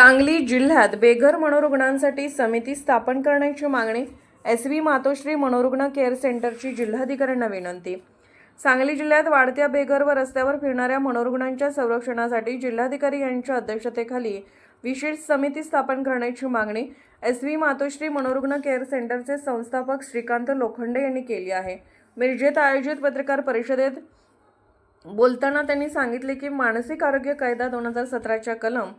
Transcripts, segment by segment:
सांगली जिल्ह्यात बेघर मनोरुग्णांसाठी समिती स्थापन करण्याची मागणी एस व्ही मातोश्री मनोरुग्ण केअर सेंटरची जिल्हाधिकाऱ्यांना विनंती. सांगली जिल्ह्यात वाढत्या बेघर व रस्त्यावर फिरणाऱ्या मनोरुग्णांच्या संरक्षणासाठी जिल्हाधिकारी यांच्या अध्यक्षतेखाली विशेष समिती स्थापन करण्याची मागणी एस व्ही मातोश्री मनोरुग्ण केअर सेंटरचे संस्थापक श्रीकांत लोखंडे यांनी केली आहे. मिरजेत आयोजित पत्रकार परिषदेत बोलताना त्यांनी सांगितले की मानसिक आरोग्य कायदा दोन हजार सतराच्या कलम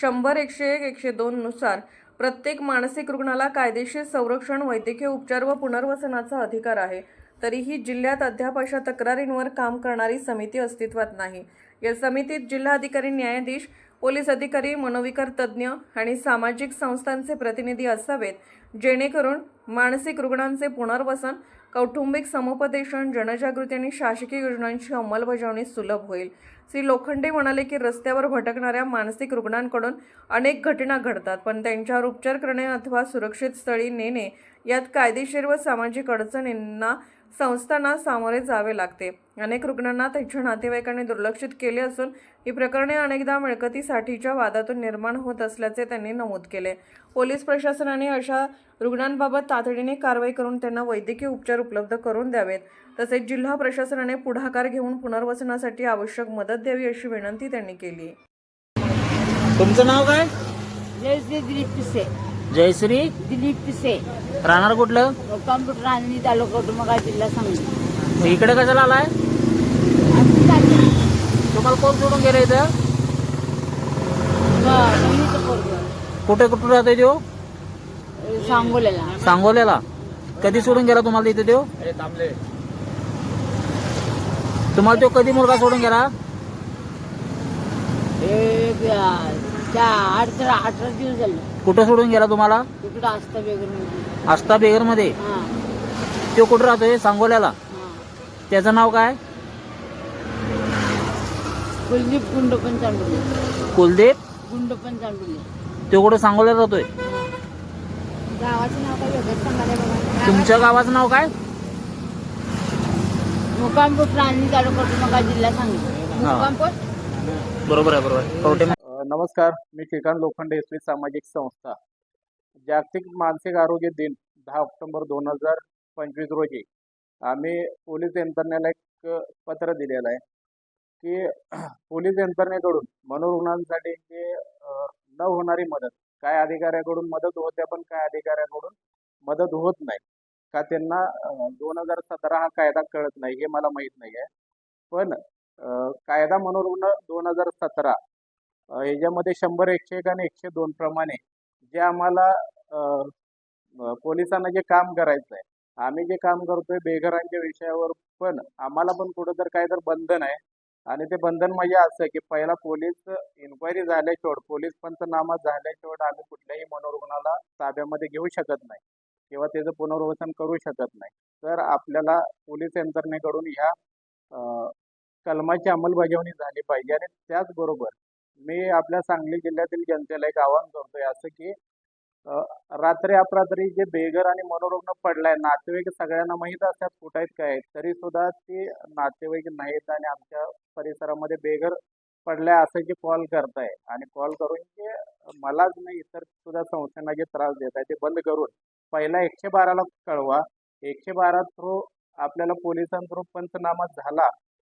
शंभर एकशे एक एकशे दोननुसार प्रत्येक मानसिक रुग्णाला कायदेशीर संरक्षण वैद्यकीय उपचार व पुनर्वसनाचा अधिकार आहे. तरीही जिल्ह्यात अद्याप अशा तक्रारींवर काम करणारी समिती अस्तित्वात नाही. या समितीत जिल्हाधिकारी न्यायाधीश पोलीस अधिकारी मनोविकार तज्ज्ञ आणि सामाजिक संस्थांचे प्रतिनिधी असावेत जेणेकरून मानसिक रुग्णांचे पुनर्वसन कौटुंबिक समुपदेशन जनजागृती आणि शासकीय योजनांची अंमलबजावणी सुलभ होईल. श्री लोखंडे म्हणाले की रस्त्यावर भटकणाऱ्या मानसिक रुग्णांकडून अनेक घटना घडतात पण त्यांच्यावर उपचार करणे अथवा सुरक्षित स्थळी नेणे यात कायदेशीर व सामाजिक अडचणींना संस्थांना सामोरे जावे लागते. अनेक रुग्णांना त्यांच्या नातेवाईकांनी दुर्लक्षित केले असून ही प्रकरणे अनेकदा मिळकतीसाठीच्या वादातून निर्माण होत असल्याचे त्यांनी नमूद केले. पोलीस प्रशासनाने अशा रुग्णांबाबत तातडीने कारवाई करून त्यांना वैद्यकीय उपचार उपलब्ध करून द्यावेत. तसेच जिल्हा प्रशासनाने पुढाकार घेऊन पुनर्वसनासाठी आवश्यक मदत द्यावी अशी विनंती त्यांनी केली. तुमचं नाव काय? जयश्री दिलीप पिसे जयश्री दिलीप पिसे राहणार कुठलं? कॉम्प्युटर आणि तालुका उटुमगा जिल्हा सांगली. मग इकडे कशाला आलाय? आम्ही चालले. तुम्हाला कोण सोडून गेलं इथं? ब- बहिणीचं पोरगं. कुठे कुठे राहतोय तो? सांगोल्याला. सांगोल्याला. कधी सोडून गेला तुम्हाला इथे तो? तुम्हाला तो कधी मुलगा सोडून गेला? एक, अं, त्या अठरा दिवस झाले. कुठं सोडून गेला तुम्हाला? तिकडं असतं बेगर आस्था बेगरमध्ये? हा. तो कुठं राहतोय सांगोल्याला? हा. त्याचं नाव काय? कुलदीप गुंड पण चांडुले कुलदीप? गुंड पण चांडुले तो कुठं सांगोल्याला राहतोय? गावाचं नाव काय वेगळंच सांगायला बघा तुमच्या गावाचं नाव काय? मुकामपूर प्राणी तालुका उटुमगा जिल्हा सांगली. हा. मुकामपूर बरोबर आहे बरोबर अ, नमस्कार मी श्रीकांत लोखंडे एस सामाजिक संस्था. जागतिक मानसिक आरोग्य दिन दहा ऑक्टोबर दोन हजार पंचवीस रोजी. आम्ही पोलीस यंत्रणेला एक पत्र दिलेलं आहे की पोलीस यंत्रणेकडून मनोरुग्णांसाठी जे न होणारी मदत काय अधिकाऱ्याकडून मदत होते पण काय अधिकाऱ्याकडून मदत होत नाही का त्यांना दोन हजार सतरा हा कायदा कळत नाही हे मला माहीत नाही आहे पण कायदा मनोरुग्ण दोन हजार सतरा याच्यामध्ये शंभर एकशे एक आणि एकशे दोन प्रमाणे जे आम्हाला पोलिसांना जे काम करायचं आहे आम्ही जे काम करतोय बेघरांच्या विषयावर पण आम्हाला पण कुठं तर काय तर बंधन आहे. आणि ते बंधन म्हणजे असं की पहिला पोलीस इन्क्वायरी झाल्याशिवाय पोलीस पंचनामा झाल्याशिवाय आम्ही कुठल्याही मनोरुग्णाला ताब्यामध्ये घेऊ शकत नाही किंवा त्याचं पुनर्वसन करू शकत नाही. तर आपल्याला पोलीस यंत्रणेकडून ह्या कलमाची अंमलबजावणी झाली पाहिजे आणि त्याचबरोबर मी आपल्या सांगली जिल्ह्यातील जनतेला एक आवाहन करतोय असं की रात्री अपरात्री जे बेघर आणि मनोरुग्ण पडलाय नातेवाईक सगळ्यांना माहीत असतात कुठं आहेत काय आहेत तरी सुद्धा ते नातेवाईक नाहीत आणि आमच्या परिसरामध्ये बेघर पडलाय असं जे कॉल करताय. आणि कॉल करून जे मलाच नाही इतर सुद्धा संस्थांना जे त्रास देत आहे ते बंद करून पहिला एकशे बाराला कळवा. एकशे बारा थ्रू आपल्याला पोलिसां थ्रू पंचनामा झाला.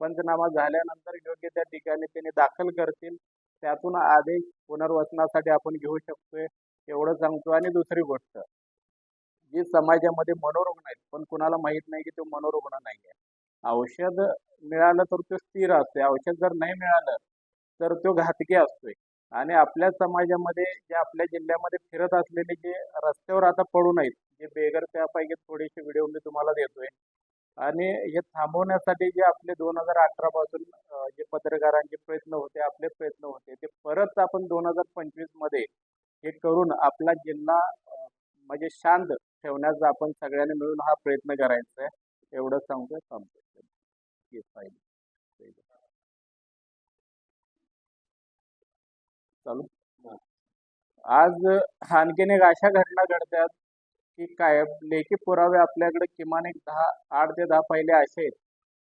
पंचनामा झाल्यानंतर योग्य त्या ठिकाणी त्यांनी दाखल करतील. त्यातून आदेश पुनर्वसनासाठी आपण घेऊ शकतोय एवढं सांगतो आणि दुसरी गोष्ट जी समाजामध्ये मनोरुग्ण आहेत पण कुणाला माहीत नाही की तो मनोरुग्ण नाही आहे औषध मिळालं तर तो स्थिर असतोय. औषध जर नाही मिळालं तर तो घातकी असतोय. आणि आपल्या समाजामध्ये जे आपल्या जिल्ह्यामध्ये फिरत असलेले जे रस्त्यावर आता पडून आहेत जे बेगर त्यापैकी थोडेसे व्हिडिओ मी तुम्हाला देतोय आणि हे थांबवण्यासाठी जे आपले दोन हजार अठरा पासून जे पत्रकारांचे प्रयत्न होते आपले प्रयत्न होते ते परत आपण दोन हजार पंचवीसमध्ये हे करून आपला जिल्हा म्हणजे शांत ठेवण्याचा आपण सगळ्यांनी मिळून हा प्रयत्न करायचा आहे. एवढं सांगतो थांबतोय. पाहिजे. चालू. आज आणखीन एक अशा घटना घडतात की काय लेखी पुरावे आपल्याकडे किमान एक दहा आठ ते दहा पहिले असे आहेत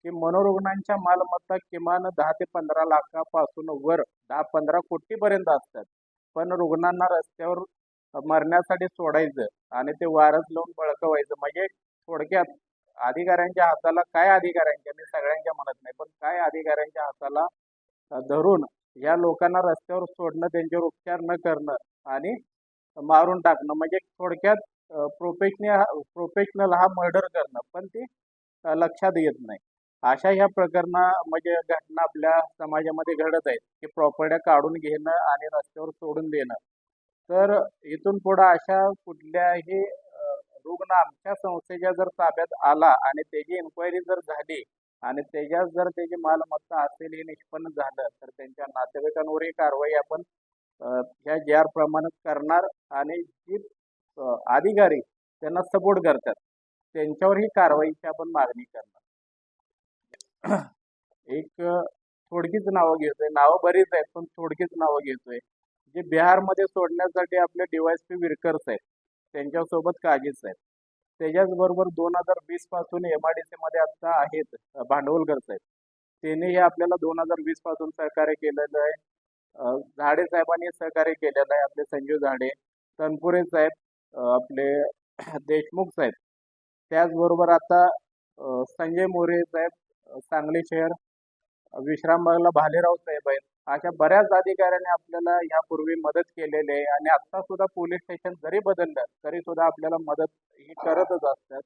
की मनोरुग्णांच्या मालमत्ता किमान दहा ते पंधरा लाखापासून वर दहा पंधरा कोटीपर्यंत असतात. पण रुग्णांना रस्त्यावर मरण्यासाठी सोडायचं आणि ते वारस लावून बळकवायचं. म्हणजे थोडक्यात अधिकाऱ्यांच्या हाताला काय अधिकाऱ्यांच्या मी सगळ्यांच्या म्हणत नाही पण काय अधिकाऱ्यांच्या हाताला धरून या लोकांना रस्त्यावर सोडणं त्यांच्यावर उपचार न करणं आणि मारून टाकणं. म्हणजे थोडक्यात प्रोफेशनल प्रोफेशनल हा मर्डर करणं पण ते लक्षात येत नाही. अशा ह्या प्रकरणा म्हणजे घटना आपल्या समाजामध्ये घडत आहेत की प्रॉपर्ट्या काढून घेणं आणि रस्त्यावर सोडून देणं. तर इथून पुढं अशा कुठल्याही रुग्ण आमच्या संस्थेच्या जर ताब्यात आला आणि त्याची इन्क्वायरी जर झाली आणि त्याच्यात जर त्याची मालमत्ता असेल हे निष्पन्न झालं तर त्यांच्या नातेवाईकांवरही कारवाई आपण ह्या ज्या प्रमाणात करणार आणि जी अधिकारी त्यांना सपोर्ट करतात. त्यांच्यावरही कारवाईची आपण मागणी करणार. एक थोडकीच नावं घेतोय. नावं बरीच आहेत पण थोडकीच नावं घेतोय. जे बिहारमध्ये सोडण्यासाठी आपले डीवायस पी विरकर्स आहेत त्यांच्यासोबत काळजीच आहेत. त्याच्याचबरोबर दोन हजार वीसपासून एम आय डी मध्ये आता आहेत अ, भांडवलकर्स आहेत. त्यांनीही आपल्याला दोन हजार वीसपासून सहकार्य केलेलं आहे. झाडे साहेबांनी सहकार्य केलेलं आहे आपले संजीव झाडे तनपुरे साहेब आपले देशमुख साहेब. त्याचबरोबर आता संजय मोरे साहेब सांगली शहर विश्रामबागला भालेराव साहेब आहेत. अशा बऱ्याच अधिकाऱ्यांनी आपल्याला यापूर्वी मदत केलेली आहे आणि आता सुद्धा पोलीस स्टेशन जरी बदललं तरी सुद्धा आपल्याला मदत ही करतच असतात.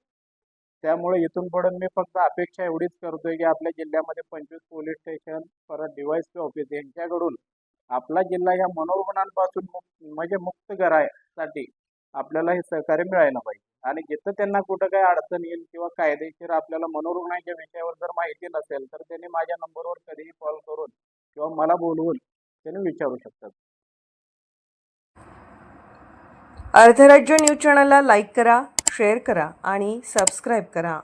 त्यामुळे इथून पुढे मी फक्त अपेक्षा एवढीच करतोय की आपल्या जिल्ह्यामध्ये पंचवीस पोलीस स्टेशन परत डीवायसी ऑफिस यांच्याकडून आपला जिल्हा या मनोरुग्णांपासून मुक्त म्हणजे मुक्त करायसाठी आपल्याला हे सहकार्य मिळायला पाहिजे. आणि जिथं त्यांना कुठं काही अडचण येईल किंवा कायदेशीर आपल्याला मनोरुग्णांच्या विषयावर जर माहिती नसेल तर त्यांनी माझ्या नंबरवर कधीही कॉल करून किंवा मला बोलवून त्यांनी विचारू शकतात. अर्धराज्य न्यूज चॅनलला लाईक करा शेअर करा आणि सबस्क्राईब करा.